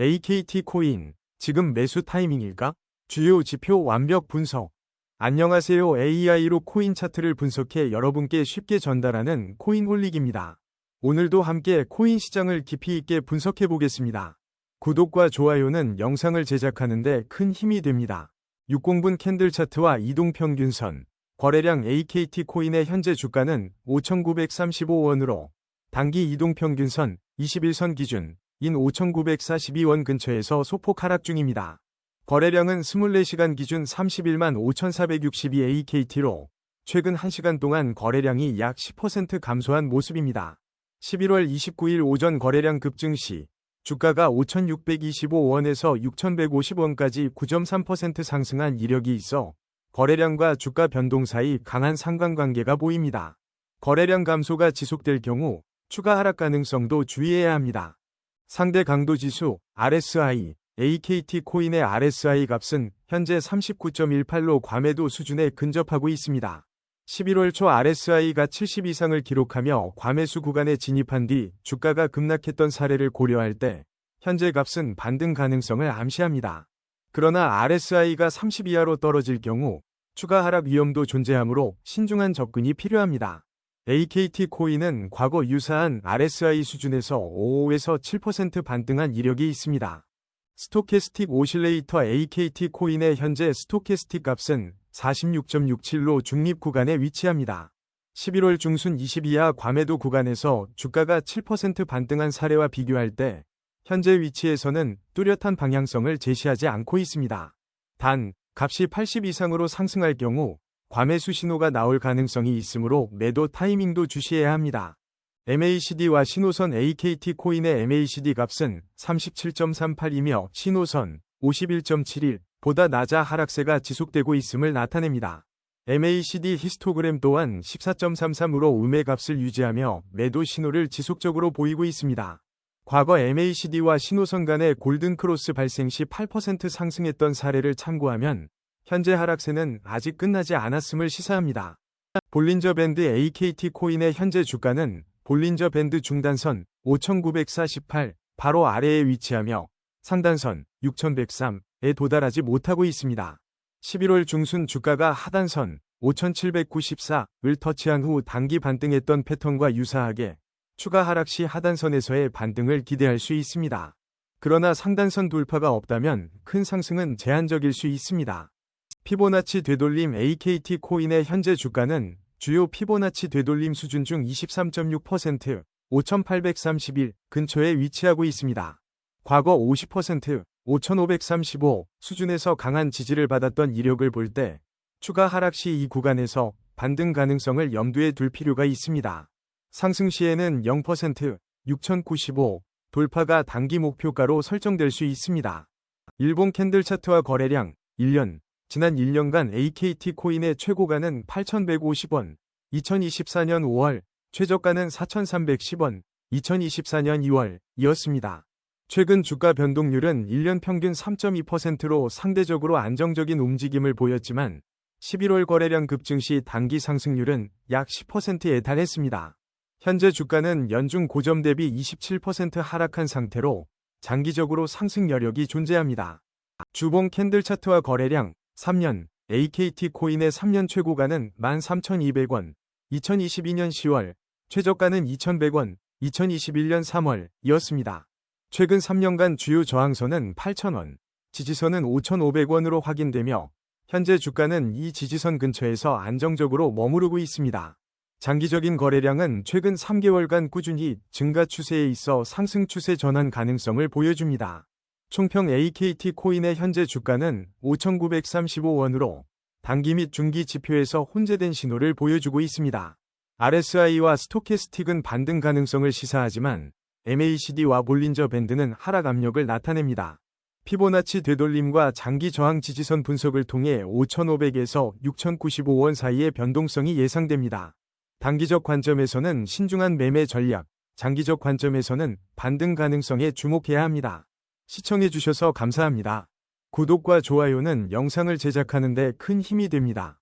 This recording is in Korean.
AKT 코인, 지금 매수 타이밍일까? 주요 지표 완벽 분석. 안녕하세요. AI로 코인 차트를 분석해 여러분께 쉽게 전달하는 코인홀릭입니다. 오늘도 함께 코인 시장을 깊이 있게 분석해 보겠습니다. 구독과 좋아요는 영상을 제작하는데 큰 힘이 됩니다. 60분 캔들 차트와 이동평균선, 거래량 AKT 코인의 현재 주가는 5,935원으로 단기 이동평균선 21선 기준 인 5,942원 근처에서 소폭 하락 중입니다. 거래량은 24시간 기준 31만 5,462 AKT로 최근 1시간 동안 거래량이 약 10% 감소한 모습입니다. 11월 29일 오전 거래량 급증 시 주가가 5,625원에서 6,150원까지 9.3% 상승한 이력이 있어 거래량과 주가 변동 사이 강한 상관관계가 보입니다. 거래량 감소가 지속될 경우 추가 하락 가능성도 주의해야 합니다. 상대 강도 지수 RSI, AKT 코인의 RSI 값은 현재 39.18로 과매도 수준에 근접하고 있습니다. 11월 초 RSI가 70 이상을 기록하며 과매수 구간에 진입한 뒤 주가가 급락했던 사례를 고려할 때 현재 값은 반등 가능성을 암시합니다. 그러나 RSI가 30 이하로 떨어질 경우 추가 하락 위험도 존재하므로 신중한 접근이 필요합니다. AKT 코인은 과거 유사한 RSI 수준에서 5에서 7% 반등한 이력이 있습니다. 스토캐스틱 오실레이터 AKT 코인의 현재 스토캐스틱 값은 46.67로 중립 구간에 위치합니다. 11월 중순 22하 과매도 구간에서 주가가 7% 반등한 사례와 비교할 때 현재 위치에서는 뚜렷한 방향성을 제시하지 않고 있습니다. 단, 값이 80 이상으로 상승할 경우 과매수 신호가 나올 가능성이 있으므로 매도 타이밍도 주시해야 합니다. MACD와 신호선 AKT 코인의 MACD 값은 37.38이며 신호선 51.71 보다 낮아 하락세가 지속되고 있음을 나타냅니다. MACD 히스토그램 또한 14.33으로 음의 값을 유지하며 매도 신호를 지속적으로 보이고 있습니다. 과거 MACD와 신호선 간의 골든크로스 발생 시 8% 상승했던 사례를 참고하면 현재 하락세는 아직 끝나지 않았음을 시사합니다. 볼린저 밴드 AKT 코인의 현재 주가는 볼린저 밴드 중단선 5948 바로 아래에 위치하며 상단선 6103에 도달하지 못하고 있습니다. 11월 중순 주가가 하단선 5794을 터치한 후 단기 반등했던 패턴과 유사하게 추가 하락 시 하단선에서의 반등을 기대할 수 있습니다. 그러나 상단선 돌파가 없다면 큰 상승은 제한적일 수 있습니다. 피보나치 되돌림 AKT 코인의 현재 주가는 주요 피보나치 되돌림 수준 중 23.6% 5831 근처에 위치하고 있습니다. 과거 50% 5535 수준에서 강한 지지를 받았던 이력을 볼 때 추가 하락 시 이 구간에서 반등 가능성을 염두에 둘 필요가 있습니다. 상승 시에는 0% 6095 돌파가 단기 목표가로 설정될 수 있습니다. 일본 캔들 차트와 거래량 1년 지난 1년간 AKT 코인의 최고가는 8,150원, 2024년 5월, 최저가는 4,310원, 2024년 2월 이었습니다. 최근 주가 변동률은 1년 평균 3.2%로 상대적으로 안정적인 움직임을 보였지만 11월 거래량 급증 시 단기 상승률은 약 10%에 달했습니다. 현재 주가는 연중 고점 대비 27% 하락한 상태로 장기적으로 상승 여력이 존재합니다. 주봉 캔들 차트와 거래량 3년 AKT 코인의 3년 최고가는 13,200원, 2022년 10월, 최저가는 2,100원, 2021년 3월 이었습니다. 최근 3년간 주요 저항선은 8,000원, 지지선은 5,500원으로 확인되며 현재 주가는 이 지지선 근처에서 안정적으로 머무르고 있습니다. 장기적인 거래량은 최근 3개월간 꾸준히 증가 추세에 있어 상승 추세 전환 가능성을 보여줍니다. 총평 AKT 코인의 현재 주가는 5,935원으로 단기 및 중기 지표에서 혼재된 신호를 보여주고 있습니다. RSI와 스토캐스틱은 반등 가능성을 시사하지만 MACD와 볼린저 밴드는 하락 압력을 나타냅니다. 피보나치 되돌림과 장기 저항 지지선 분석을 통해 5,500에서 6,095원 사이의 변동성이 예상됩니다. 단기적 관점에서는 신중한 매매 전략, 장기적 관점에서는 반등 가능성에 주목해야 합니다. 시청해주셔서 감사합니다. 구독과 좋아요는 영상을 제작하는 데 큰 힘이 됩니다.